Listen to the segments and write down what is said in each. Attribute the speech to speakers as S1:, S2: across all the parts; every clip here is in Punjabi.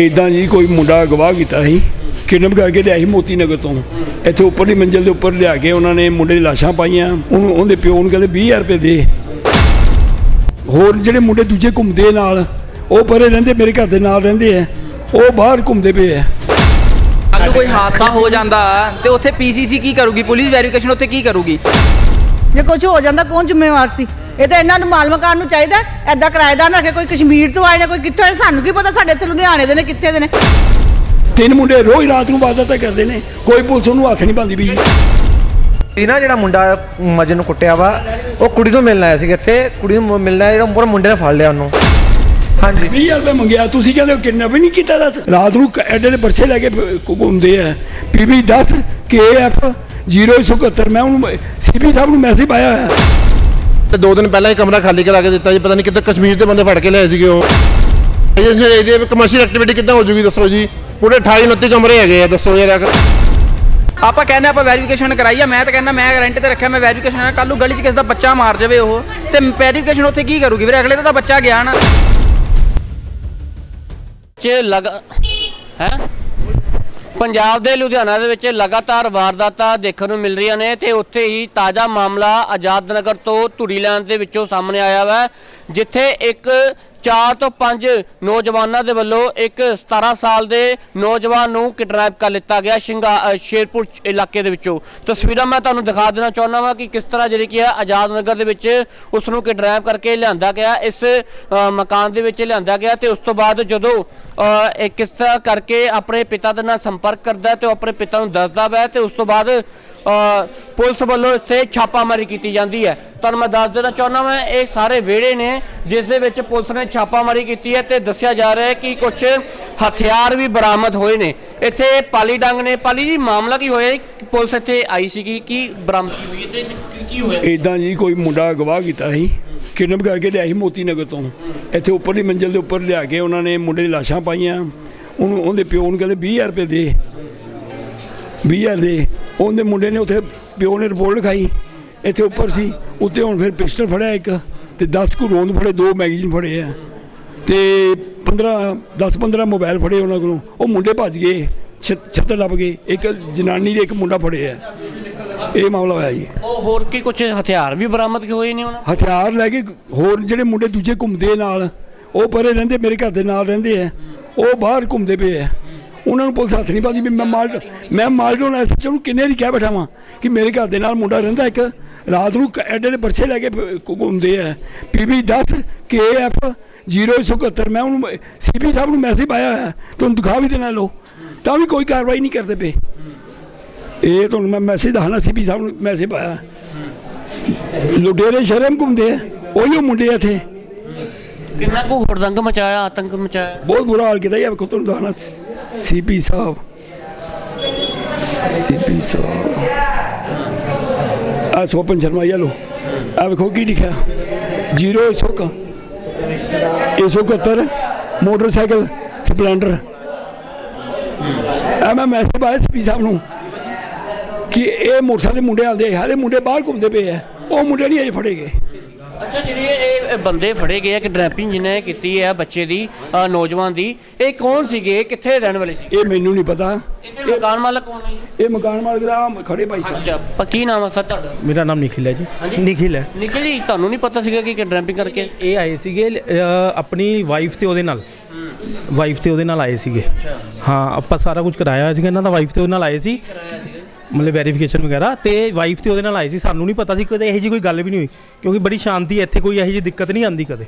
S1: ਇਦਾਂ ਜੀ ਕੋਈ ਮੁੰਡਾ ਅਗਵਾ ਕੀਤਾ ਸੀ ਕਿਡਨੈਪ ਕਰਕੇ ਲਿਆਇਆ ਸੀ ਮੋਤੀ ਨਗਰ ਤੋਂ। ਇੱਥੇ ਉੱਪਰਲੀ ਮੰਜ਼ਿਲ ਦੇ ਉੱਪਰ ਲਿਆ ਕੇ ਉਹਨਾਂ ਨੇ ਮੁੰਡੇ ਦੀ ਲਾਸ਼ਾਂ ਪਾਈਆਂ। ਉਹਨੂੰ ਉਹਦੇ ਪਿਓ ਨੂੰ ਕਹਿੰਦੇ 20000 ਰੁਪਏ ਦੇ। ਹੋਰ ਜਿਹੜੇ ਮੁੰਡੇ ਦੂਜੇ ਘੁੰਮਦੇ ਨਾਲ ਉਹ ਪਰੇ ਰਹਿੰਦੇ ਮੇਰੇ ਘਰ ਦੇ ਨਾਲ ਰਹਿੰਦੇ ਆ। ਉਹ ਬਾਹਰ ਘੁੰਮਦੇ ਪਏ ਆ।
S2: ਕੱਲ ਕੋਈ ਹਾਦਸਾ ਹੋ ਜਾਂਦਾ ਤੇ ਉੱਥੇ ਪੀਸੀਸੀ ਕੀ ਕਰੂਗੀ? ਪੁਲਿਸ ਵੈਰੀਫਿਕੇਸ਼ਨ ਉੱਥੇ ਕੀ ਕਰੂਗੀ?
S3: ਜੇ ਕੁਝ ਹੋ ਜਾਂਦਾ ਕੌਣ ਜ਼ਿੰਮੇਵਾਰ ਸੀ? ਇਹ ਤਾਂ ਇਹਨਾਂ ਨੂੰ ਮਾਲ ਮਕਾਨ ਨੂੰ ਚਾਹੀਦਾ ਐਦਾਂ ਕਿਰਾਏਦਾਰ ਨਾ ਕਿ ਕੋਈ ਕਸ਼ਮੀਰ ਤੋਂ ਆਏ ਨੇ ਕੋਈ ਕਿੱਥੋਂ ਆਏ ਸਾਨੂੰ ਕੀ ਪਤਾ ਸਾਡੇ ਇੱਥੇ ਲੁਧਿਆਣੇ ਦੇ ਨੇ ਕਿੱਥੇ ਦੇ ਨੇ।
S1: ਤਿੰਨ ਮੁੰਡੇ ਰੋਜ਼ ਰਾਤ ਨੂੰ ਵਾਰਦਾਤਾਂ ਕਰਦੇ ਨੇ ਕੋਈ ਪੁਲਿਸ ਉਹਨੂੰ ਹੱਥ ਨਹੀਂ ਪਾਉਂਦੀ ਵੀ
S4: ਇਹ ਨਾ ਜਿਹੜਾ ਮੁੰਡਾ ਮਜਨ ਨੂੰ ਕੁੱਟਿਆ ਵਾ ਉਹ ਕੁੜੀ ਨੂੰ ਮਿਲਣ ਆਇਆ ਸੀ ਇੱਥੇ ਕੁੜੀ ਨੂੰ ਮਿਲਣ ਆਇਆ ਜਿਹੜਾ ਮੁੰਡੇ ਨੇ ਫੜ ਲਿਆ ਉਹਨੂੰ। ਹਾਂਜੀ।
S1: 20000 ਰੁਪਏ ਮੰਗਿਆ ਤੁਸੀਂ ਕਹਿੰਦੇ ਹੋ ਕਿਡਨੈਪ ਨਹੀਂ ਕੀਤਾ ਦੱਸ। ਰਾਤ ਨੂੰ ਐਡੇ ਦੇ ਪਰਚੇ ਲੈ ਕੇ ਘੁੰਮਦੇ ਆ। ਪੀਬੀ 10 ਕੇਐਫ 0171 ਮੈਂ ਉਹਨੂੰ ਸੀਪੀ ਸਾਹਿਬ ਨੂੰ ਮੈਸੇਜ ਪਾਇਆ ਹੋਇਆ।
S5: ਤੇ ਦੋ ਦਿਨ ਪਹਿਲਾਂ ਹੀ ਕਮਰਾ ਖਾਲੀ ਕਰਾ ਕੇ ਦਿੱਤਾ ਜੀ ਪਤਾ ਨਹੀਂ ਕਿੱਥੇ ਕਸ਼ਮੀਰ ਦੇ ਬੰਦੇ ਫੜ ਕੇ ਲਿਆਏ ਸੀਗੇ ਉਹ। ਇਹ ਜੀ ਇਹਦੀ ਕਮਰਸ਼ੀਅਲ ਐਕਟੀਵਿਟੀ ਕਿੱਦਾਂ ਹੋ ਜੂਗੀ ਦੱਸੋ ਜੀ। ਪੂਰੇ 28 29 ਕਮਰੇ ਹੈਗੇ ਆ ਦੱਸੋ ਯਾਰ
S2: ਆਪਾਂ ਕਹਿੰਦੇ ਆਪਾਂ ਵੈਰੀਫਿਕੇਸ਼ਨ ਕਰਾਈ ਆ ਮੈਂ ਤਾਂ ਕਹਿੰਦਾ ਮੈਂ ਰੈਂਟ ਤੇ ਰੱਖਿਆ ਮੈਂ ਵੈਰੀਫਿਕੇਸ਼ਨ ਕੱਲ ਨੂੰ ਗਲੀ 'ਚ ਕਿਸੇ ਦਾ ਬੱਚਾ ਮਾਰ ਜਾਵੇ ਉਹ ਤੇ ਵੈਰੀਫਿਕੇਸ਼ਨ ਉੱਥੇ ਕੀ ਕਰੂਗੀ ਵੀਰੇ? ਅਗਲੇ ਦਾ ਤਾਂ ਬੱਚਾ ਗਿਆ ਨਾ।
S6: ਚ ਲਗ ਹੈ? ਪੰਜਾਬ ਦੇ ਲੁਧਿਆਣਾ ਦੇ ਵਿੱਚ ਲਗਾਤਾਰ ਵਾਰਦਾਤਾਂ ਦੇਖਣ ਨੂੰ ਮਿਲ ਰਹੀਆਂ ਨੇ ਤੇ ਉੱਥੇ ਹੀ ਤਾਜ਼ਾ ਮਾਮਲਾ ਆਜ਼ਾਦ ਨਗਰ ਤੋਂ ਧੂੜੀ ਲੈਣ ਦੇ ਵਿੱਚੋਂ ਸਾਹਮਣੇ ਆਇਆ ਵਾ, ਜਿੱਥੇ ਇੱਕ 4 ਤੋਂ 5 ਨੌਜਵਾਨਾਂ ਦੇ ਵੱਲੋਂ ਇੱਕ 17 ਸਾਲ ਦੇ ਨੌਜਵਾਨ ਨੂੰ ਕਿਡਨੈਪ ਕਰ ਲਿੱਤਾ ਗਿਆ ਸ਼ਿੰਗਾ ਸ਼ੇਰਪੁਰ ਇਲਾਕੇ ਦੇ ਵਿੱਚੋਂ। ਤਸਵੀਰਾਂ ਮੈਂ ਤੁਹਾਨੂੰ ਦਿਖਾ ਦੇਣਾ ਚਾਹੁੰਦਾ ਵਾਂ ਕਿ ਕਿਸ ਤਰ੍ਹਾਂ ਜਿਹੜੀ ਕੀ ਹੈ ਆਜ਼ਾਦ ਨਗਰ ਦੇ ਵਿੱਚ ਉਸ ਨੂੰ ਕਿਡਨੈਪ ਕਰਕੇ ਲਿਆਂਦਾ ਗਿਆ, ਇਸ ਮਕਾਨ ਦੇ ਵਿੱਚ ਲਿਆਂਦਾ ਗਿਆ ਤੇ ਉਸ ਤੋਂ ਬਾਅਦ ਜਦੋਂ ਇਹ ਕਿਸ ਤਰ੍ਹਾਂ ਕਰਕੇ ਆਪਣੇ ਪਿਤਾ ਦੇ ਨਾਲ ਸੰਪਰਕ ਕਰਦਾ ਹੈ ਤੇ ਉਹ ਆਪਣੇ ਪਿਤਾ ਨੂੰ ਦੱਸਦਾ ਵੈ ਤੇ ਉਸ ਤੋਂ ਬਾਅਦ ਪੁਲਿਸ ਵੱਲੋਂ ਇੱਥੇ ਛਾਪਾਮਾਰੀ ਕੀਤੀ ਜਾਂਦੀ ਹੈ। ਤੁਹਾਨੂੰ ਮੈਂ ਦੱਸ ਦੇਣਾ ਚਾਹੁੰਦਾ ਮੈਂ ਇਹ ਸਾਰੇ ਵਿਹੜੇ ਨੇ, ਜਿਸ ਦੇ ਵਿੱਚ ਪੁਲਿਸ ਨੇ ਛਾਪਾਮਾਰੀ ਕੀਤੀ ਹੈ ਤੇ ਦੱਸਿਆ ਜਾ ਰਿਹਾ ਹੈ ਕਿ ਕੁਝ ਹਥਿਆਰ ਵੀ ਬਰਾਮਦ ਹੋਏ ਨੇ। ਇੱਥੇ ਪਾਲੀ ਡੰਗ ਨੇ, ਪਾਲੀ ਜੀ, ਮਾਮਲਾ ਕੀ ਹੋਇਆ? ਪੁਲਿਸ ਇੱਥੇ ਆਈ ਸੀਗੀ, ਕਿ ਬਰਾਮਦ ਹੋਈ ਤੇ ਕੀ- ਹੋਇਆ?
S1: ਇਦਾਂ ਜੀ, ਕੋਈ ਮੁੰਡਾ ਅਗਵਾ ਕੀਤਾ ਸੀ, ਕਿਡਨੈਪ ਕਰਕੇ ਲਿਆਇਆ ਸੀ ਮੋਤੀ ਨਗਰ ਤੋਂ। ਇੱਥੇ ਉੱਪਰਲੀ ਮੰਜ਼ਿਲ ਦੇ ਉੱਪਰ ਲਿਆ ਕੇ ਉਹਨਾਂ ਨੇ ਮੁੰਡੇ ਦੀ ਲਾਸ਼ਾਂ ਪਾਈਆਂ। ਉਹਨੂੰ ਉਹਦੇ ਪਿਓ ਨੂੰ ਕਹਿੰਦੇ 20000 ਰੁਪਏ ਦੇ। 20000 ਦੇ। ਉਹਦੇ ਮੁੰਡੇ ਨੇ ਉੱਥੇ ਪਿਓ ਨੇ ਰਿਪੋਰਟ ਲਿਖਾਈ ਇੱਥੇ ਉੱਪਰ ਸੀ ਉੱਤੇ ਹੁਣ ਫਿਰ ਪਿਸਟਲ ਫੜਿਆ ਇੱਕ ਤੇ 10 ਕੁ ਰੋਂਦ ਫੜੇ ਦੋ ਮੈਗਜ਼ੀਨ ਫੜੇ ਆ। ਤੇ 15 10 15 ਮੋਬਾਈਲ ਫੜੇ ਉਹਨਾਂ ਕੋਲੋਂ ਉਹ ਮੁੰਡੇ ਭੱਜ ਗਏ ਛ- ਛੱਤਰ ਲੱਭ ਗਏ ਇੱਕ ਜਨਾਨੀ ਦੇ ਇੱਕ ਮੁੰਡਾ ਫੜਿਆ ਇਹ ਮਾਮਲਾ ਹੋਇਆ ਜੀ।
S6: ਉਹ ਹੋਰ ਕੀ ਕੁਝ ਹਥਿਆਰ ਵੀ ਬਰਾਮਦ ਹੋਏ ਨੇ ਉਹਨਾਂ?
S1: ਹਥਿਆਰ ਲੈ ਕੇ ਹੋਰ ਜਿਹੜੇ ਮੁੰਡੇ ਦੂਜੇ ਘੁੰਮਦੇ ਨਾਲ ਉਹ ਪਰੇ ਰਹਿੰਦੇ ਮੇਰੇ ਘਰ ਦੇ ਨਾਲ ਰਹਿੰਦੇ ਆ ਉਹ ਬਾਹਰ ਘੁੰਮਦੇ ਪਏ ਆ। ਉਹਨਾਂ ਨੂੰ ਪੁਲਿਸ ਹੱਥ ਨਹੀਂ ਪਾਉਂਦੀ ਵੀ ਮੈਂ ਮਾਲ ਮੈਂ ਮਾਲਡੋਨ ਐਸਐਚਓ ਨੂੰ ਕਿੰਨੇ ਦੀ ਕਹਿ ਬੈਠਾ ਵਾਂ ਕਿ ਮੇਰੇ ਘਰ ਦੇ ਨਾਲ ਮੁੰਡਾ ਰਹਿੰਦਾ ਇੱਕ, ਰਾਤ ਨੂੰ ਐਡੇ ਐਡੇ ਦੇ ਪਰਚੇ ਲੈ ਕੇ ਬ- ਘੁ- ਘੁੰਮਦੇ ਆ ਪੀਬੀ 10 ਕੇਐਫ 0171 ਮੈਂ ਉਹਨੂੰ ਸੀਪੀ ਸਾਹਿਬ ਨੂੰ ਮੈਸੇਜ ਪਾਇਆ ਹੋਇਆ, ਤੁਹਾਨੂੰ ਦਿਖਾ ਵੀ ਦੇਣਾ ਲੋ ਤਾਂ ਵੀ ਕੋਈ ਕਾਰਵਾਈ ਨਹੀਂ ਕਰਦੇ ਪਏ। ਇਹ ਤੁਹਾਨੂੰ ਮੈਂ ਮੈਸੇਜ ਦੱਸਣਾ ਸੀਪੀ ਸਾਹਿਬ ਨੂੰ ਮੈਸੇਜ ਪਾਇਆ। ਲੁਡੇਰੇ ਸ਼ਰਮ ਘੁੰਮਦੇ ਆ, ਉਹੀ ਉਹ ਮੁੰਡੇ ਆ ਇੱਥੇ।
S6: ਕਿੰਨਾ ਕੁ ਹੜਦੰਗ ਮਚਾਇਆ, ਆਤੰਕ ਮਚਾਇਆ?
S1: ਬਹੁਤ ਬੁਰਾ ਹਾਲ ਕੀਤਾ ਯਾਰ ਤੁਹਾਨੂੰ ਦੱਸਣਾ ਸੀਪੀ ਸਾਹਿਬ। ਸੀਪੀ ਸਾਹਿਬ। ਆ ਸੋਪਨ ਸ਼ਰਮਾ ਇਹ ਲੋ ਆ ਵੇਖੋ ਕੀ ਲਿਖਿਆ। 01 171 ਮੋਟਰਸਾਈਕਲ, ਸਪਲੈਂਡਰ। ਆ ਮੈਂ ਮੈਸੇਜ ਪਾਇਆ ਸੀਪੀ ਸਾਹਿਬ ਨੂੰ ਕਿ ਇਹ ਮੋਟਰਸਾਈਕਲ ਦੇ ਮੁੰਡੇ ਆਉਂਦੇ ਹਾਲੇ ਮੁੰਡੇ ਬਾਹਰ ਘੁੰਮਦੇ ਪਏ ਆ। ਉਹ ਮੁੰਡੇ ਨਹੀਂ ਅਜੇ ਫੜੇ ਗਏ।
S6: ਅੱਛਾ ਜਿਹੜੇ ਇਹ ਬੰਦੇ ਫੜੇ ਗਏ ਆ ਕਿ ਡਰੈਪਿੰਗ ਜਿਹਨੇ ਕੀਤੀ ਹੈ ਬੱਚੇ ਦੀ ਅ, ਨੌਜਵਾਨ ਦੀ ਇਹ ਕੌਣ ਸੀਗੇ? ਕਿੱਥੇ ਰਹਿਣ ਵਾਲੇ ਸੀ?
S1: ਇਹ ਮੈਨੂੰ ਨਹੀਂ ਪਤਾ।
S6: ਇੱਥੇ ਮਕਾਨ ਮਾਲਕ ਕੌਣ ਹੈ ਜੀ?
S1: ਇਹ ਮਕਾਨ ਮਾਲਕ ਦਾ ਖੜੇ ਭਾਈ ਸਾਹਿਬ।
S6: ਅੱਛਾ ਪ- ਕੀ ਨਾਮ ਹੈ ਸਰ ਤੁਹਾਡਾ?
S7: ਮੇਰਾ ਨਾਮ ਨਿਖਿਲ ਹੈ ਜੀ? ਨਿਖਿਲ ਹੈ।
S6: ਨਿਕਲ ਜੀ ਤੁਹਾਨੂੰ ਨਹੀਂ ਪਤਾ ਸੀਗਾ ਕਿ ਡਰੈਪਿੰਗ ਕਰਕੇ?
S7: ਇਹ ਆਏ ਸੀਗੇ ਅ, ਆਪਣੀ ਵਾਈਫ ਤੇ ਉਹਦੇ ਨਾਲ। ਵਾਈਫ ਤੇ ਉਹਦੇ ਨਾਲ ਆਏ ਸੀਗੇ। ਹਾਂ ਆਪਾਂ ਸਾਰਾ ਕੁਝ ਕਰਾਇਆ ਹੋਇਆ ਸੀਗਾ ਇਹਨਾਂ ਦਾ ਵਾਈਫ ਤੇ ਉਹਦੇ ਨਾਲ ਆਏ ਸੀ। ਮਤਲਬ ਵੈਰੀਫਿਕੇਸ਼ਨ ਵਗੈਰਾ ਤੇ ਵਾਈਫ ਤੇ ਉਹਦੇ ਨਾਲ ਆਏ ਸੀ, ਸਾਨੂੰ ਨਹੀਂ ਪਤਾ ਸੀ ਕਦੇ ਇਹੋ ਜਿਹੀ ਕੋਈ ਗੱਲ ਵੀ ਨਹੀਂ ਹੋਈ, ਕਿਉਂਕਿ ਬੜੀ ਸ਼ਾਂਤੀ ਹੈ, ਇੱਥੇ ਕੋਈ ਇਹੋ ਜਿਹੀ ਦਿੱਕਤ ਨਹੀਂ ਆਂਦੀ ਕਦੇ।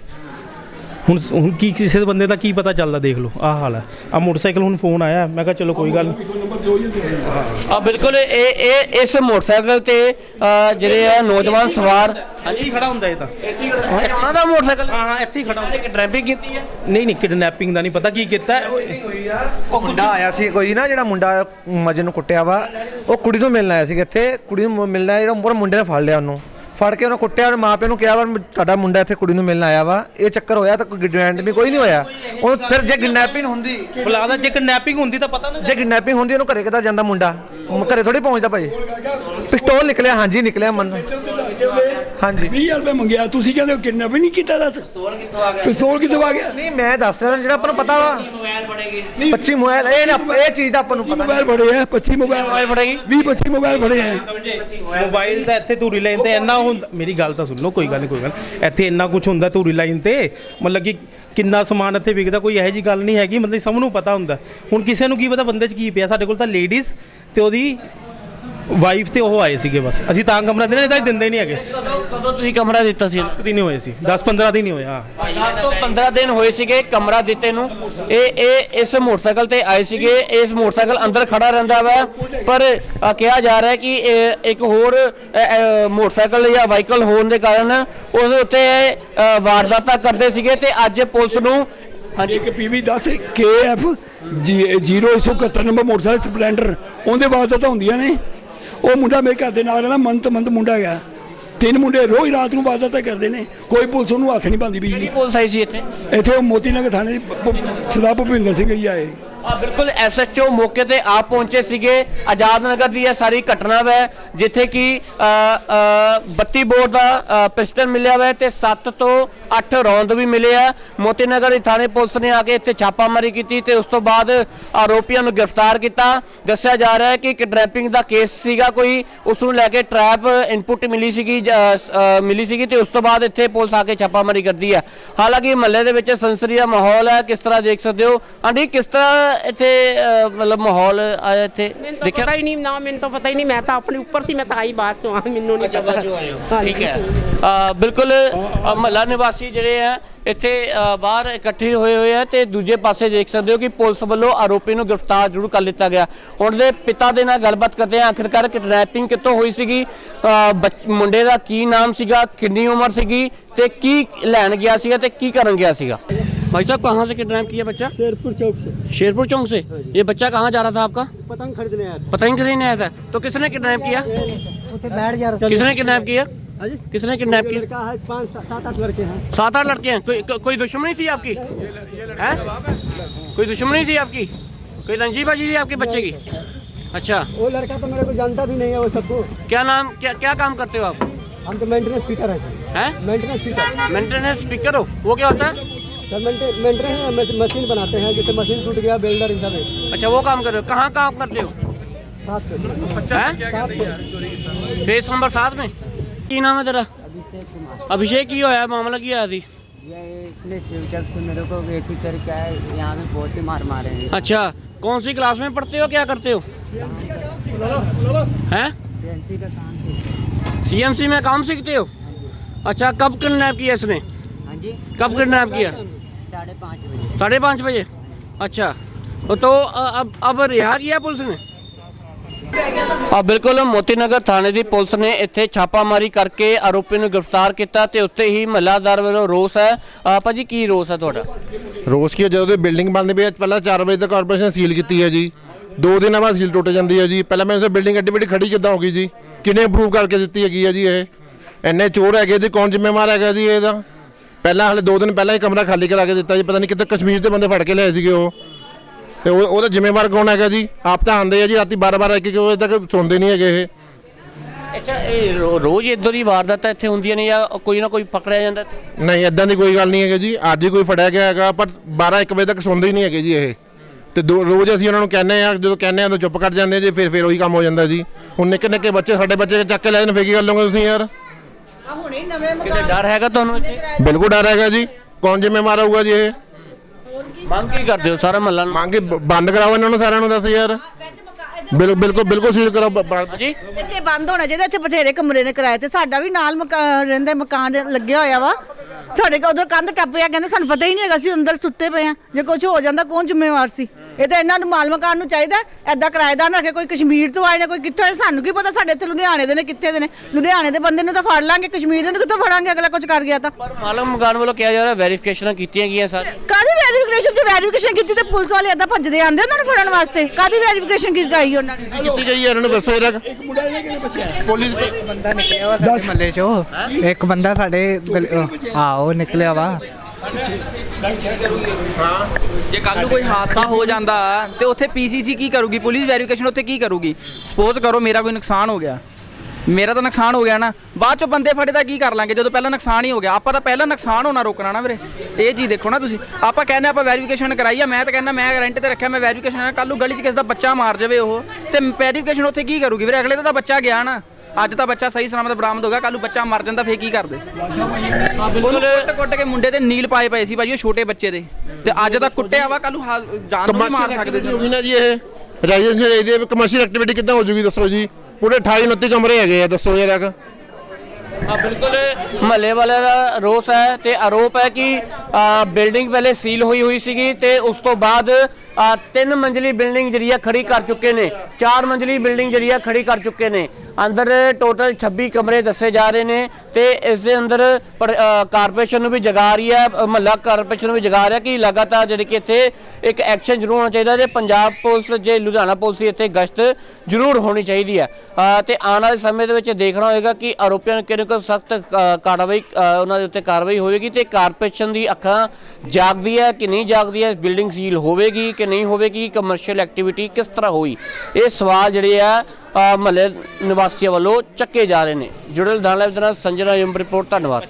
S7: ਹੁਣ ਹੁਣ ਕੀ ਕਿਸੇ ਦੇ ਬੰਦੇ ਦਾ ਕੀ ਪਤਾ ਚੱਲਦਾ ਦੇਖ ਲਓ ਆਹ ਹਾਲ ਹੈ। ਆ ਮੋਟਰਸਾਈਕਲ ਹੁਣ ਫੋਨ ਆਇਆ ਮੈਂ ਕਿਹਾ ਚਲੋ ਕੋਈ ਗੱਲ ਨਹੀਂ।
S6: ਆ ਬਿਲਕੁਲ ਇਹ ਇਹ ਇਸ ਮੋਟਰਸਾਈਕਲ ਤੇ ਅ, ਜਿਹੜੇ ਆ ਨੌਜਵਾਨ ਸਵਾਰ
S7: ਇੱਥੇ ਹੀ ਖੜਾ ਹੁੰਦਾ ਇਹ ਤਾਂ।
S6: ਇਹ ਉਹਨਾਂ ਦਾ ਮੋਟਰਸਾਈਕਲ?
S7: ਹਾਂ ਹਾਂ ਇੱਥੇ ਹੀ ਖੜਾ ਹੁੰਦਾ।
S6: ਡਰੈਪਿੰਗ ਕੀਤੀ ਹੈ?
S7: ਨਹੀਂ ਨਹੀਂ ਕਿਡਨੈਪਿੰਗ ਦਾ ਨਹੀਂ ਪਤਾ ਕੀ ਕੀਤਾ। ਹੈ। ਉਹ-
S4: ਉਹ ਮੁੰਡਾ ਆਇਆ ਸੀ ਕੋਈ ਨਾ ਜਿਹੜਾ ਮੁੰਡਾ ਮਜਨ ਨੂੰ ਕੁੱਟਿਆ ਵਾ ਉਹ ਕੁੜੀ ਨੂੰ ਮਿਲਣ ਆਇਆ ਸੀ ਇੱਥੇ। ਕੁੜੀ ਨੂੰ ਮਿਲਣ ਆਇਆ ਜਿਹੜਾ ਮੁੰਡੇ ਨੇ ਫੜ ਲਿਆ ਉਹਨੂੰ। ਫੜ ਕੇ ਉਹਨੂੰ ਕੁੱਟਿਆ ਉਹਨੇ ਮਾਪਿਆਂ ਨੂੰ ਕਿਹਾ ਵਾ ਤੁਹਾਡਾ ਮੁੰਡਾ ਇੱਥੇ ਕੁੜੀ ਨੂੰ ਮਿਲਣ ਆਇਆ ਵਾ। ਇਹ ਚੱਕਰ ਹੋਇਆ ਤਾਂ ਕੋਈ ਕਿਡਨੈਪ ਵੀ ਕੋਈ ਨਹੀਂ ਹੋਇਆ। ਉਹ ਫਿਰ ਜੇ ਕਿਡਨੈਪਿੰਗ ਹੁੰਦੀ।
S7: ਦਾ ਜੇ ਕਿਡਨੈਪਿੰਗ ਹੁੰਦੀ ਤਾਂ ਪਤਾ ਨਾ
S4: ਜੇ ਕਿਡਨੈਪਿੰਗ ਹੁੰਦੀ ਉਹਨੂੰ ਘਰੇ ਕਿੱਦਾਂ ਜਾਂਦਾ ਮੁੰਡਾ? ਮ- ਘਰੇ ਥੋੜੀ ਪਹੁੰਚਦਾ ਭਾਈ। ਪਿਸਤੌਲ ਨਿਕਲਿਆ ਹਾਂਜੀ ਨਿਕਲਿਆ ਮਨ ਹਾਂਜੀ।
S1: 20000 ਰੁਪਏ ਮੰਗਿਆ ਤੁਸੀਂ ਕਹਿੰਦੇ ਹੋ ਕਿੰਨਾ ਵੀ ਨਹੀਂ ਕੀਤਾ ਦੱਸ। ਪਿਸਤੌਲ ਕਿੱਥੋਂ ਆ ਗਿਆ? ਪਿਸਤੌਲ ਕਿੱਥੋਂ ਆ ਗਿਆ?
S4: ਨਹੀਂ ਮੈਂ ਦੱਸ ਰਿਹਾ ਜਿਹੜਾ ਆਪਾਂ ਨੂੰ ਪਤਾ ਵਾ। 25 ਮੋਬਾਈਲ ਇਹ ਨਾ ਇਹ ਚੀਜ਼ ਦਾ ਆਪਾਂ ਨੂੰ
S1: 25
S4: ਪਤਾ
S1: ਮੋਬਾਈਲ ਫੜੇ ਆ 25 ਮੋਬਾਈਲ।
S6: ਮੋਬਾਈਲ ਫੜੇਗੀ
S1: 20 25 ਮੋਬਾਈਲ ਫੜੇ ਆ।
S7: ਮੋਬਾਈਲ ਤਾਂ ਇੱਥੇ ਧੂਰੀ ਲਾਈਨ ਤੇ ਇੰਨਾ ਹੁੰਦਾ ਮੇਰੀ ਗੱਲ ਤਾਂ ਸੁਣ ਲਓ ਕੋਈ ਗੱਲ ਨਹੀਂ ਕੋਈ ਗੱਲ ਨੀ। ਇੱਥੇ ਇੰਨਾ ਕੁਝ ਹੁੰਦਾ ਧੂਰੀ ਲਾਈਨ ਤੇ। ਮਤਲਬ ਕਿ ਕਿੰਨਾ ਸਮਾਨ ਇੱਥੇ ਵਿਕਦਾ, ਕੋਈ ਇਹੋ ਜੀ ਗੱਲ ਨਹੀਂ ਹੈਗੀ, ਮਤਲਬ ਸਭ ਨੂੰ ਪਤਾ ਹੁੰਦਾ। ਹੁਣ ਕਿਸੇ ਨੂੰ ਕੀ ਪਤਾ ਬੰਦੇ 'ਚ ਕੀ ਪਿਆ, ਸਾਡੇ ਕੋਲ ਤਾਂ ਲੇਡੀਜ਼ ਤੇ ਉਹਦੀ ਵਾਈਫ ਤੇ ਉਹ ਆਏ ਸੀਗੇ ਬਸ। ਅਸੀਂ ਤਾਂ ਕਮਰਾ ਦੇਣਾ ਇਹਦਾ ਦਿੰਦੇ ਨਹੀਂ ਹੈਗੇ।
S6: ਕਦੋਂ ਕਦੋਂ ਤੁਸੀਂ ਕਮਰਾ ਦਿੱਤਾ ਸੀ?
S7: 10 ਦਿਨ ਹੀ ਹੋਏ ਸੀ। 10 15 ਦਿਨ ਹੀ ਹੋਇਆ
S6: 10 ਤੋਂ 15 ਦਿਨ ਹੋਏ ਸੀਗੇ ਕਮਰਾ ਦਿੱਤੇ ਨੂੰ। ਇਹ ਇਹ ਇਸ ਮੋਟਰਸਾਈਕਲ ਤੇ ਆਏ ਸੀਗੇ। ਇਸ ਮੋਟਰਸਾਈਕਲ ਅੰਦਰ ਖੜਾ ਰਹਿੰਦਾ ਵਾ। ਪਰ ਅ, ਕਿਹਾ ਜਾ ਰਿਹਾ ਹੈ ਕਿ ਇਹ ਇੱਕ ਹੋਰ ਅ, ਅ, ਮੋਟਰਸਾਈਕਲ ਜਾਂ ਵਾਹੀਕਲ ਹੋਣ ਦੇ ਕਾਰਨ ਉਹਦੇ ਉੱਤੇ ਅ, ਵਾਰਦਾਤਾਂ ਕਰਦੇ ਸੀਗੇ ਤੇ ਅੱਜ ਪੁਲਿਸ ਨੂੰ ਹਾਂਜੀ।
S1: ਇੱਕ PV 10 KF 0171 number motorcycle splendor. ਉਹਦੇ ਵਾਸਤੇ ਤਾਂ ਹੁੰਦੀਆਂ ਨੇ। ਉਹ ਮੁੰਡਾ ਮੇਰੇ ਘਰ ਦੇ ਨਾਲ ਰਹਿਣਾ ਮੰਤ ਮੰਤ ਮੁੰਡਾ ਹੈਗਾ। ਤਿੰਨ ਮੁੰਡੇ ਰੋਜ਼ ਰਾਤ ਨੂੰ ਵਾਰਦਾਤਾਂ ਕਰਦੇ ਨੇ ਕੋਈ ਪੁਲਿਸ ਉਹਨੂੰ ਹੱਥ ਨਹੀਂ ਪਾਉਂਦੀ ਵੀ ਜੀ
S6: ਪੁਲਿਸ ਆਈ ਸੀ ਇੱਥੇ?
S1: ਇੱਥੇ ਉਹ ਮੋਤੀ ਨਗਰ ਥਾਣੇ ਦੀ ਪ- ਸਰਦਾਰ ਭੁਪਿੰਦਰ ਸਿੰਘ ਜੀ ਆਏ।
S6: ਆ ਬਿਲਕੁਲ ਐਸਐਚਓ ਮੌਕੇ ਤੇ ਆਪ ਪਹੁੰਚੇ ਸੀਗੇ। ਆਜ਼ਾਦ ਨਗਰ ਦੀ ਇਹ ਸਾਰੀ ਘਟਨਾ ਵੈ ਜਿੱਥੇ ਕਿ ਅ, 32 ਬੋਰ ਦਾ ਅ, ਪਿਸਟਲ ਮਿਲਿਆ ਵੈ ਤੇ 7 ਤੋਂ 8 ਰੌਂਦ ਵੀ ਮਿਲੇ ਆ। ਮੋਤੀ ਨਗਰ ਦੀ ਥਾਣੇ ਪੁਲਿਸ ਨੇ ਆ ਕੇ ਇੱਥੇ ਛਾਪਾਮਾਰੀ ਕੀਤੀ ਤੇ ਉਸ ਤੋਂ ਬਾਅਦ ਆਰੋਪੀਆਂ ਨੂੰ ਗ੍ਰਿਫਤਾਰ ਕੀਤਾ। ਦੱਸਿਆ ਜਾ ਰਿਹਾ ਹੈ ਕਿ ਕਿਡਨੈਪਿੰਗ ਦਾ ਕੇਸ ਸੀਗਾ ਕੋਈ ਉਸ ਨੂੰ ਲੈ ਕੇ ਟ੍ਰੈਪ ਇਨਪੁਟ ਮਿਲੀ ਸੀਗੀ ਮਿਲੀ ਸੀਗੀ ਤੇ ਉਸ ਤੋਂ ਬਾਅਦ ਇੱਥੇ ਪੁਲਿਸ ਆ ਕੇ ਛਾਪਾਮਾਰੀ ਕਰਦੀ ਹੈ। ਹਾਲਾਂਕਿ ਮਹੱਲੇ ਦੇ ਵਿੱਚ ਸੰਸਰੀਆ ਮਾਹੌਲ ਹੈ ਕਿਸ ਤਰ੍ਹਾਂ ਦੇਖ ਸਕਦੇ ਹੋ? ਆਂਟੀ ਕਿਸ ਤਰ੍ਹਾਂ ਇੱਥੇ ਅ, ਮਤਲਬ ਮਾਹੌਲ ਆਇਆ ਇੱਥੇ?
S8: ਮੈਨੂੰ ਤਾਂ ਪਤਾ ਹੀ ਨਹੀਂ ਨਾ ਮੈਨੂੰ ਤਾਂ ਪਤਾ ਹੀ ਨਹੀਂ ਮੈਂ ਤਾਂ ਆਪਣੇ ਉੱਪਰ ਸੀ ਮੈਂ ਤਾਂ ਆਈ ਬਾਅਦ ਚੋਂ ਆ ਮੈਨੂੰ ਨਹੀਂ ਪਤਾ। ਹਾਂਜੀ।
S6: ਠੀਕ ਹੈ। ਅ, ਬਿਲਕੁਲ ਮਹੱਲਾ ਨਿਵਾਸੀ ਜਿਹੜੇ ਆ ਇੱਥੇ ਅ, ਬਾਹਰ ਇਕੱਠੇ ਹੋਏ ਹੋਏ ਆ ਤੇ ਦੂਜੇ ਪਾਸੇ ਦੇਖ ਸਕਦੇ ਹੋ ਕਿ ਪੁਲਿਸ ਵੱਲੋਂ ਆਰੋਪੀ ਨੂੰ ਗ੍ਰਿਫਤਾਰ ਜ਼ਰੂਰ ਕਰ ਲਿੱਤਾ ਗਿਆ। ਹੁਣ ਦੇ ਪਿਤਾ ਦੇ ਨਾਲ ਗੱਲਬਾਤ ਕਰਦੇ ਆ ਆਖਿਰਕਾਰ ਕਿਡਨੈਪਿੰਗ ਕਿੱਥੋਂ ਹੋਈ ਸੀਗੀ? ਅ, ਬੱਚ- ਮੁੰਡੇ ਦਾ ਕੀ ਨਾਮ ਸੀਗਾ? ਕਿੰਨੀ ਉਮਰ ਸੀਗੀ? ਤੇ ਕੀ ਲੈਣ ਗਿਆ ਸੀਗਾ ਤੇ ਕੀ ਕਰਨ ਗਿਆ ਸੀਗਾ? भाई साहब कहाँ से किडनैप किया बच्चा?
S9: शेरपुर चौक से।
S6: शेरपुर चौक से? ये बच्चा कहाँ जा रहा था आपका?
S9: पतंग खरीदने आया था।
S6: पतंग खरीदने आया था। तो किसने किडनैप किया? किसने किडनैप किया? किसने किडनैप किया?
S9: है पाँच सात आठ लड़के हैं।
S6: सात आठ लड़के हैं। कोई कोई दुश्मनी थी आपकी? है? कोई दुश्मनी थी आपकी? कोई रंजी बाजी थी आपके बच्चे की? अच्छा।
S9: वो लड़का तो मेरे को जानता भी नहीं है वो सबको।
S6: क्या नाम क्या क्या काम करते हो आप?
S9: हम तो मेंटेनेंस स्पीकर है
S6: हैं?
S9: मेंटेनेंस स्पीकर
S6: मेंटेनेंस स्पीकर हो? वो क्या होता है?
S9: सर मेंटेनेंस मशीन बनाते हैं जैसे मशीन टूट गया बेल्डर इन सब
S6: अच्छा वो काम कर रहे हो। कहाँ काम करते हो?
S9: सात पे
S6: हैं?
S9: सात पे
S6: फेस नंबर सात में? की नाम है तेरा? अभिषेक की होया मामला की होया थी
S10: ये इसने से मेरे को करके आए यहाँ पे बहुत ही मार मारे हैं।
S6: अच्छा कौन सी क्लास में पढ़ते हो क्या करते हो? हैं? सीएमसी में काम सीखते हो? अच्छा कब किडनैप किया इसने?
S10: हाँ जी।
S6: कब किडनैप किया?
S10: साढ़े पाँच बजे
S6: साढ़े पाँच बजे अच्छा तो अ- अब अब रिहा किया पुलिस ने ਆ ਬਿਲਕੁਲ ਮੋਤੀ ਨਗਰ ਥਾਣੇ ਦੀ ਪੁਲਿਸ ਨੇ ਇੱਥੇ ਛਾਪਾਮਾਰੀ ਕਰਕੇ ਆਰੋਪੀ ਨੂੰ ਗ੍ਰਿਫਤਾਰ ਕੀਤਾ ਤੇ ਉੱਤੇ ਹੀ ਮਹੱਲਾਦਾਰ ਵੱਲੋਂ ਰੋਸ ਹੈ ਆ ਭਾਜੀ ਕੀ ਰੋਸ ਹੈ ਤੁਹਾਡਾ
S5: ਰੋਜ਼ ਕੀ ਹੈ, ਜਦੋਂ ਦੇ ਬਿਲਡਿੰਗ ਬਣਦੀ ਪਈ ਹੈ ਪਹਿਲਾਂ 4 ਵਜੇ ਤੱਕ ਕਾਰਪੋਰੇਸ਼ਨ ਸੀਲ ਕੀਤੀ ਹੈ ਜੀ ਦੋ ਦਿਨਾਂ ਬਾਅਦ ਸੀਲ ਟੁੱਟ ਜਾਂਦੀ ਹੈ ਜੀ ਪਹਿਲਾਂ ਮੈਂ ਉਸੇ ਬਿਲਡਿੰਗ ਐਡੀ ਵੱਡੀ ਖੜੀ ਕਿੱਦਾਂ ਹੋ ਗਈ ਜੀ ਕਿਨੇ ਅਪਰੂਵ ਕਰਕੇ ਦਿੱਤੀ ਹੈਗੀ ਹੈ ਜੀ ਇਹ ਇੰਨੇ ਚੋਰ ਹੈਗੇ ਜੀ ਕੌਣ ਜ਼ਿੰਮੇਵਾਰ ਹੈਗਾ ਜੀ ਇਹਦਾ ਪਹਿਲਾਂ ਹਲੇ ਦੋ ਦਿਨ ਪਹਿਲਾਂ ਹੀ ਕਮਰਾ ਖਾਲੀ ਕਰਾ ਕੇ ਦਿੱਤਾ ਜੀ ਪਤਾ ਨਹੀਂ ਕਿੱਥੇ ਕਸ਼ਮੀਰ ਦੇ ਬੰਦੇ ਫੜ ਕੇ ਲਿਆਏ ਸੀਗੇ ਉਹ। ਤੇ ਉਹ ਉਹਦਾ ਜ਼ਿੰਮੇਵਾਰ ਕੌਣ ਹੈਗਾ ਜੀ? ਆਪ ਤਾਂ ਆਂਦੇ ਆ ਜੀ ਰਾਤੀ 12 12 1 1 ਵਜੇ ਤੱਕ ਸੌਂਦੇ ਨਹੀਂ ਹੈਗੇ ਇਹ।
S6: ਅੱਛਾ ਇਹ ਰੋ- ਰੋਜ਼ ਇਦਾਂ ਦੀ ਵਾਰਦਾਤਾਂ ਇੱਥੇ ਹੁੰਦੀਆਂ ਨੇ ਜਾਂ ਕੋਈ ਨਾ ਕੋਈ ਪਕੜਿਆ ਜਾਂਦਾ ਇੱਥੇ?
S5: ਨਹੀਂ ਇਦਾਂ ਦੀ ਕੋਈ ਗੱਲ ਨਹੀਂ ਹੈਗੀ ਜੀ। ਅੱਜ ਹੀ ਕੋਈ ਫੜਿਆ ਗਿਆ ਹੈਗਾ ਪਰ 12 1 ਵਜੇ ਤੱਕ ਸੌਂਦੇ ਹੀ ਨਹੀਂ ਹੈਗੇ ਜੀ ਇਹ। ਤੇ ਦੋ ਰੋਜ਼ ਅਸੀਂ ਉਹਨਾਂ ਨੂੰ ਕਹਿੰਦੇ ਆ ਜਦੋਂ ਕਹਿੰਦੇ ਆ ਤਾਂ ਚੁੱਪ ਕਰ ਜਾਂਦੇ ਜੀ ਫਿਰ ਫਿਰ ਉਹੀ ਕੰਮ ਹੋ ਜਾਂਦਾ ਜੀ। ਹੁਣ ਨਿੱਕੇ ਨਿੱਕੇ ਬੱਚੇ ਸਾਡੇ ਬੱਚੇ ਚੱਕ ਕੇ ਲੈ ਜਾਣ ਫੇਰ ਕੀ ਕਰ ਲਓਗੇ ਤੁਸੀਂ ਯਾਰ?
S3: ਆ ਹੁਣੇ ਹੀ ਨਵੇਂ
S6: ਕਿਤੇ
S3: ਮਕਾਨ
S6: ਡਰ ਹੈਗਾ ਤੁਹਾਨੂੰ ਇੱਥੇ?
S5: ਬਿਲਕੁਲ ਡਰ ਹੈਗਾ ਜੀ। ਕੌਣ ਜ਼ਿੰਮੇਵਾਰ ਹੋਊਗਾ ਜੀ ਇਹ?
S6: ਮੰਗ ਕੀ ਕਰਦੇ ਹੋ ਸਾਰਾ ਮਹੱਲਾ ਨੂੰ?
S5: ਮੰਗੇ ਬੰਦ ਕਰਾਓ ਇਹਨਾਂ ਨੂੰ ਸਾਰਿਆਂ ਨੂੰ ਦੱਸ ਯਾਰ।
S3: ਵੈਸੇ
S5: ਬਿਲਕੁਲ ਬਿਲਕੁਲ ਬਿਲਕੁਲ ਸੀਲ ਕਰੋ ਬ-
S3: ਇੱਥੇ ਬੰਦ ਹੋਣਾ ਚਾਹੀਦਾ ਇੱਥੇ ਬਥੇਰੇ ਕਮਰੇ ਨੇ ਕਿਰਾਏ ਤੇ। ਸਾਡਾ ਵੀ ਨਾਲ ਮਕਾਨ ਰਹਿੰਦਾ ਮਕਾਨ ਲੱਗਿਆ ਹੋਇਆ ਵਾ। ਸਾਡੇ ਕੋਲ ਉਧਰ ਕੰਧ ਟੱਪਿਆ ਕਹਿੰਦੇ ਸਾਨੂੰ ਪਤਾ ਹੀ ਨਹੀਂ ਹੈਗਾ ਅਸੀਂ ਅੰਦਰ ਸੁੱਤੇ ਪਏ ਆ। ਜੇ ਕੁਝ ਹੋ ਜਾਂਦਾ ਕੌਣ ਜ਼ਿੰਮੇਵਾਰ ਸੀ? ਇਹ ਤਾਂ ਇਹਨਾਂ ਨੂੰ ਮਾਲ ਮਕਾਨ ਨੂੰ ਚਾਹੀਦਾ ਐਦਾਂ ਕਿਰਾਏਦਾਰ ਨਾ ਰੱਖੇ ਕੋਈ ਕਸ਼ਮੀਰ ਤੋਂ ਆਏ ਨੇ ਕੋਈ ਕਿੱਥੋਂ ਆਏ ਸਾਨੂੰ ਕੀ ਪਤਾ ਸਾਡੇ ਇੱਥੇ ਲੁਧਿਆਣੇ ਦੇ ਨੇ ਕਿੱਥੇ ਦੇ ਨੇ। ਲੁਧਿਆਣੇ ਦੇ ਬੰਦੇ ਨੂੰ ਤਾਂ ਫੜ ਲਾਂਗੇ ਕਸ਼ਮੀਰ ਦੇ ਨੂੰ ਕਿੱਥੋਂ ਫੜਾਂਗੇ ਅਗਲਾ ਕੁਝ ਕਰ ਗਿਆ ਤਾਂ।
S6: ਪਰ ਮਾਲਕ ਮਕਾਨ ਵੱਲੋਂ ਕਿਹਾ ਜਾ ਰਿਹਾ ਵੈਰੀਫਿਕੇਸ਼ਨਾਂ ਕੀਤੀਆਂ ਗਈਆਂ ਸਾਰੀ।
S3: ਕਾਦੀ ਵੈਰੀਫਿਕੇਸ਼ਨ ਜੇ ਵੈਰੀਫਿਕੇਸ਼ਨ ਕੀਤੀ ਤੇ ਪੁਲਿਸ ਵਾਲੇ ਏਦਾਂ ਭੱਜਦੇ ਆਂਦੇ ਉਹਨਾਂ ਨੂੰ ਫੜਨ ਵਾਸਤੇ। ਕਾਦੀ ਵੈਰੀਫਿਕੇਸ਼ਨ ਕੀਤੀ ਆਈ ਉਹਨਾਂ ਨੇ?
S5: ਕੀਤੀ ਗਈ ਹੈ ਇਹਨਾਂ ਨੂੰ ਦੱਸੋ ਇਹਦਾ।
S1: ਇੱਕ ਮੁੰਡਾ ਇਹਦੇ ਕਿਹੜੇ ਬੱਚੇ ਆ
S5: ਪੁਲਿਸ
S10: ਬੰਦਾ ਨਿਕਲਿਆ ਵਾ ਸਾਡੇ ਮੱਲੇ ਚੋਂ। ਇੱਕ ਬੰਦਾ ਸਾਡੇ ਆਹੋ ਨਿਕਲਿਆ ਵਾ।
S2: ਜੇ ਕੱਲ ਨੂੰ ਕੋਈ ਹਾਦਸਾ ਹੋ ਜਾਂਦਾ ਤੇ ਉੱਥੇ ਪੀਸੀਸੀ ਕੀ ਕਰੂਗੀ? ਪੁਲਿਸ ਵੈਰੀਫਿਕੇਸ਼ਨ ਉੱਥੇ ਕੀ ਕਰੂਗੀ? ਸਪੋਜ਼ ਕਰੋ ਮੇਰਾ ਕੋਈ ਨੁਕਸਾਨ ਹੋ ਗਿਆ। ਮੇਰਾ ਤਾਂ ਨੁਕਸਾਨ ਹੋ ਗਿਆ ਨਾ। ਬਾਅਦ ਚੋਂ ਬੰਦੇ ਫੜੇ ਦਾ ਕੀ ਕਰ ਲਾਂਗੇ? ਜਦੋਂ ਪਹਿਲਾਂ ਨੁਕਸਾਨ ਹੀ ਹੋ ਗਿਆ। ਆਪਾਂ ਤਾਂ ਪਹਿਲਾਂ ਨੁਕਸਾਨ ਹੋਣਾ ਰੋਕਣਾ ਨਾ ਵੀਰੇ। ਇਹ ਚੀਜ਼ ਦੇਖੋ ਨਾ ਤੁਸੀਂ। ਆਪਾਂ ਕਹਿੰਦੇ ਆਪਾਂ ਵੈਰੀਫਿਕੇਸ਼ਨ ਕਰਾਈ ਆ। ਮੈਂ ਤਾਂ ਕਹਿੰਦਾ ਮੈਂ ਰੈਂਟ ਤੇ ਰੱਖਿਆ, ਮੈਂ ਵੈਰੀਫਿਕੇਸ਼ਨ ਕੱਲ ਨੂੰ ਗਲੀ 'ਚ ਕਿਸੇ ਦਾ ਬੱਚਾ ਮਾਰ ਜਾਵੇ ਉਹ। ਤੇ ਵੈਰੀਫਿਕੇਸ਼ਨ ਉੱਥੇ ਕੀ ਕਰੂਗੀ ਵੀਰੇ? ਅਗਲੇ ਦਾ ਤਾਂ ਬੱਚਾ ਗਿਆ ਨਾ। ਅੱਜ ਤਾਂ ਬੱਚਾ ਸਹੀ ਸਲਾਮਤ ਬਰਾਮਦ ਹੋ ਗਿਆ ਕੱਲ ਬੱਚਾ ਮਰ ਜਾਂਦਾ ਫੇਰ ਕੀ ਕਰਦੇ? ਉਹਨੂੰ ਕੁੱਟ-ਕੁੱਟ ਕੇ ਮੁੰਡੇ ਤੇ ਨੀਲ ਪਾਏ ਪਏ ਸੀ ਭਾਜੀ ਉਹ ਛੋਟੇ ਬੱਚੇ ਦੇ। ਤੇ ਅੱਜ ਤਾਂ ਕੁੱਟਿਆ ਵਾ ਕੱਲ ਜਾਨ ਨੂੰ ਵੀ ਮਾਰ ਸਕਦੇ ਸੀ।
S5: ਗਈ ਨਾ ਜੀ ਇਹ। ਰੈਜ਼ੀਡੈਂਸ਼ੀਅਲ ਏਰੀਆ ਵਿੱਚ ਕਮਰਸ਼ੀਅਲ ਐਕਟੀਵਿਟੀ ਕਿੱਦਾਂ ਹੋ ਜੂਗੀ ਦੱਸੋ ਜੀ? ਪੂਰੇ 28 29 ਕਮਰੇ ਹੈਗੇ ਆ ਦੱਸੋ ਜਰਾ ਕੁ।
S6: ਹਾਂ ਬਿਲਕੁਲ। ਮਹੱਲੇ ਵਾਲਿਆਂ ਦਾ ਰੋਸ ਹੈ ਤੇ ਆਰੋਪ ਹੈ ਕਿ ਬਿਲਡਿੰਗ ਪਹਿਲੇ ਸੀਲ ਹੋਈ ਹੋਈ ਸੀਗੀ ਤੇ ਉਸ ਤੋਂ ਬਾਅਦ ਤਿੰਨ ਮੰਜ਼ਲੀ ਬਿਲਡਿੰਗ ਜਿਹੜੀ ਆ ਖੜੀ ਕਰ ਚੁੱਕੇ ਨੇ। ਚਾਰ ਮੰਜ਼ਲੀ ਬਿਲਡਿੰਗ ਜਿਹੜੀ ਆ ਖੜੀ ਕਰ ਚੁੱਕੇ ਨੇ। ਅੰਦਰ ਟੋਟਲ 26 ਕਮਰੇ ਦੱਸੇ ਜਾ ਰਹੇ ਨੇ ਤੇ ਇਸ ਦੇ ਅੰਦਰ ਪਰ- ਕਾਰਪੋਰੇਸ਼ਨ ਨੂੰ ਵੀ ਜਗਾ ਰਹੀ ਹੈ ਮਹੱਲਾ ਕਾਰਪੋਰੇਸ਼ਨ ਨੂੰ ਵੀ ਜਗਾ ਰਿਹਾ ਕਿ ਲਗਾਤਾਰ ਜਿਹੜੀ ਕਿ ਇੱਥੇ ਇੱਕ ਐਕਸ਼ਨ ਜ਼ਰੂਰ ਹੋਣਾ ਚਾਹੀਦਾ ਜੇ ਪੰਜਾਬ ਪੁਲਿਸ ਜੇ ਲੁਧਿਆਣਾ ਪੁਲਿਸ ਦੀ ਇੱਥੇ ਗਸ਼ਤ ਜ਼ਰੂਰ ਹੋਣੀ ਚਾਹੀਦੀ ਹੈ ਅ, ਤੇ ਆਉਣ ਵਾਲੇ ਸਮੇਂ ਦੇ ਵਿੱਚ ਦੇਖਣਾ ਹੋਏਗਾ ਕਿ ਆਰੋਪੀਆਂ ਨੂੰ ਕਿਹੜੇ ਕੋ ਸਖਤ ਕਾਰਵਾਈ ਉਹਨਾਂ ਦੇ ਉੱਤੇ ਕਾਰਵਾਈ ਹੋਵੇਗੀ ਤੇ ਕਾਰਪੋਰੇਸ਼ਨ ਦੀ ਅੱਖਾਂ ਜਾਗਦੀ ਹੈ ਕਿ ਨਹੀਂ ਜਾਗਦੀ ਹੈ ਬਿਲਡਿੰਗ ਸੀਲ ਹੋਵੇਗੀ ਕਿ ਨਹੀਂ ਹੋਵੇਗੀ ਕਮਰਸ਼ੀਅਲ ਐਕਟੀਵਿਟੀ ਕਿਸ ਤਰ੍ਹਾਂ ਹੋਈ? ਇਹ ਸਵਾਲ ਜਿਹੜੇ ਆ ਮਹੱਲੇ ਨਿਵਾਸੀਆਂ ਵੱਲੋਂ ਚੱਕੇ ਜਾ ਰਹੇ ਨੇ। ਜੁੜਲ ਲਾਈਵ ਦੇ ਨਾਲ ਸੰਜਨਾ ਯਮ ਰਿਪੋਰਟ, ਧੰਨਵਾਦ।